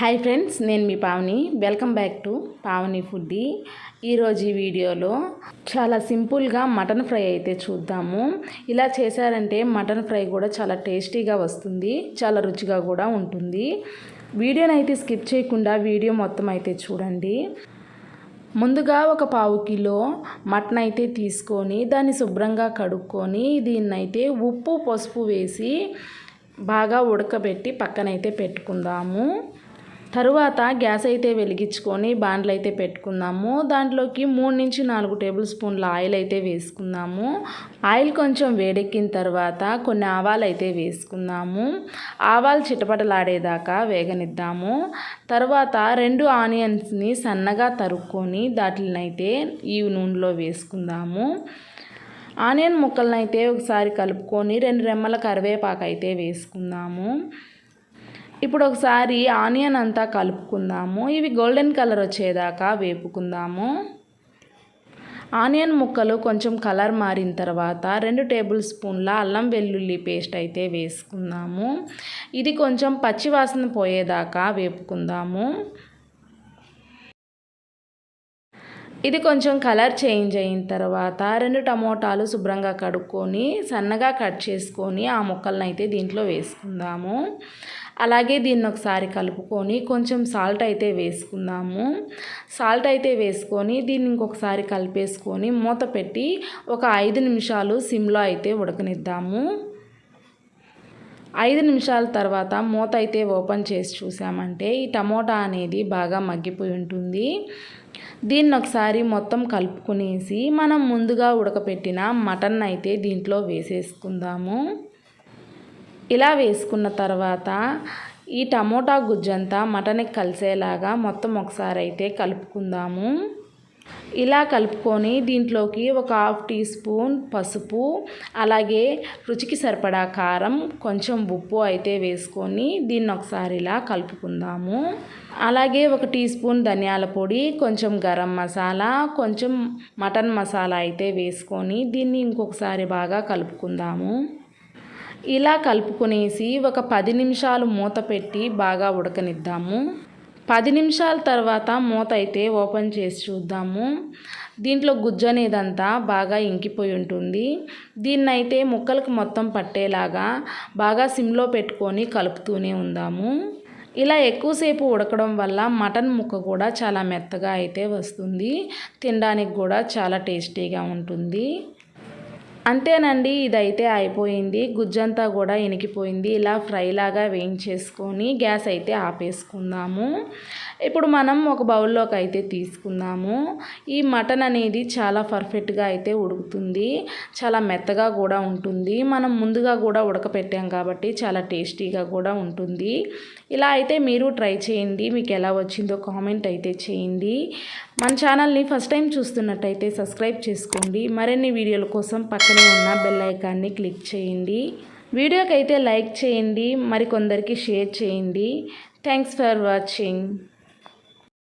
Hi friends నేను మీ Pavani. Welcome back to Pavani foodie. ఈరోజు ఈ వీడియోలో చాలా సింపుల్గా మటన్ ఫ్రై అయితే చూద్దాము. ఇలా చేశారంటే మటన్ ఫ్రై కూడా చాలా టేస్టీగా వస్తుంది చాలా రుచిగా కూడా ఉంటుంది. వీడియోని అయితే స్కిప్ చేయకుండా వీడియో మొత్తం అయితే చూడండి. ముందుగా ఒక పావు కిలో మటన్ అయితే తీసుకొని దాన్ని శుభ్రంగా కడుక్కొని దీన్నైతే ఉప్పు పసుపు వేసి బాగా ఉడకబెట్టి పక్కనైతే పెట్టుకుందాము. తరువాత గ్యాస్ అయితే వెలిగించుకొని బాండ్లు అయితే పెట్టుకుందాము. దాంట్లోకి మూడు నుంచి నాలుగు టేబుల్ స్పూన్ల ఆయిల్ అయితే వేసుకుందాము. ఆయిల్ కొంచెం వేడెక్కిన తర్వాత కొన్ని ఆవాలు అయితే వేసుకుందాము. ఆవాలు చిటపటలాడేదాకా వేగనిద్దాము. తర్వాత రెండు ఆనియన్స్ని సన్నగా తరుక్కొని దాటినైతే ఈ నూనెలో వేసుకుందాము. ఆనియన్ ముక్కలను అయితే ఒకసారి కలుపుకొని రెండు రెమ్మల కరివేపాకు అయితే వేసుకుందాము. ఇప్పుడు ఒకసారి ఆనియన్ అంతా కలుపుకుందాము. ఇవి గోల్డెన్ కలర్ వచ్చేదాకా వేపుకుందాము. ఆనియన్ ముక్కలు కొంచెం కలర్ మారిన తర్వాత రెండు టేబుల్ స్పూన్ల అల్లం వెల్లుల్లి పేస్ట్ అయితే వేసుకుందాము. ఇది కొంచెం పచ్చివాసన పోయేదాకా వేపుకుందాము. ఇది కొంచెం కలర్ చేంజ్ అయిన తర్వాత రెండు టమోటాలు శుభ్రంగా కడుక్కొని సన్నగా కట్ చేసుకొని ఆ ముక్కలను అయితే దీంట్లో వేసుకుందాము. అలాగే దీన్ని ఒకసారి కలుపుకొని కొంచెం సాల్ట్ అయితే వేసుకుందాము. సాల్ట్ అయితే వేసుకొని దీన్ని ఇంకొకసారి కలిపేసుకొని మూత పెట్టి ఒక ఐదు నిమిషాలు సిమ్లో అయితే ఉడకనిద్దాము. ఐదు నిమిషాల తర్వాత మూత అయితే ఓపెన్ చేసి చూసామంటే ఈ టమోటా అనేది బాగా మగ్గిపోయి ఉంటుంది. దీన్ని ఒకసారి మొత్తం కలుపుకునేసి మనం ముందుగా ఉడకపెట్టిన మటన్ అయితే దీంట్లో వేసేసుకుందాము. ఇలా వేసుకున్న తర్వాత ఈ టమోటా గుజ్జంతా మటన్కి కలిసేలాగా మొత్తం ఒకసారి అయితే కలుపుకుందాము. ఇలా కలుపుకొని దీంట్లోకి ఒక హాఫ్ టీ స్పూన్ పసుపు అలాగే రుచికి సరిపడా కారం కొంచెం ఉప్పు అయితే వేసుకొని దీన్ని ఒకసారి ఇలా కలుపుకుందాము. అలాగే ఒక టీ స్పూన్ ధనియాల పొడి కొంచెం గరం మసాలా కొంచెం మటన్ మసాలా అయితే వేసుకొని దీన్ని ఇంకొకసారి బాగా కలుపుకుందాము. ఇలా కలుపుకునేసి ఒక పది నిమిషాలు మూత పెట్టి బాగా ఉడకనిద్దాము. పది నిమిషాల తర్వాత మూత అయితే ఓపెన్ చేసి చూద్దాము. దీంట్లో గుజ్జు అనేదంతా బాగా ఇంకిపోయి ఉంటుంది. దీన్నైతే ముక్కలకు మొత్తం పట్టేలాగా బాగా సిమ్లో పెట్టుకొని కలుపుతూనే ఉందాము. ఇలా ఎక్కువసేపు ఉడకడం వల్ల మటన్ ముక్క కూడా చాలా మెత్తగా అయితే వస్తుంది. తినడానికి కూడా చాలా టేస్టీగా ఉంటుంది. అంతేనండి ఇదైతే అయిపోయింది. గుజ్జంతా కూడా ఇనికిపోయింది. ఇలా ఫ్రైలాగా వేయించేసుకొని గ్యాస్ అయితే ఆపేసుకుందాము. ఇప్పుడు మనం ఒక బౌల్లోకి అయితే తీసుకుందాము. ఈ మటన్ అనేది చాలా పర్ఫెక్ట్గా అయితే ఉడుకుతుంది. చాలా మెత్తగా కూడా ఉంటుంది. మనం ముందుగా కూడా ఉడకపెట్టాం కాబట్టి చాలా టేస్టీగా కూడా ఉంటుంది. ఇలా అయితే మీరు ట్రై చేయండి. మీకు ఎలా వచ్చిందో కామెంట్ అయితే చేయండి. మన ఛానల్ని ఫస్ట్ టైం చూస్తున్నట్టయితే సబ్స్క్రైబ్ చేసుకోండి. మరిన్ని వీడియోల కోసం పక్కనే ఉన్న బెల్ ఐకాన్ని క్లిక్ చేయండి. వీడియోకి అయితే లైక్ చేయండి. మరికొందరికి షేర్ చేయండి. Thanks for watching.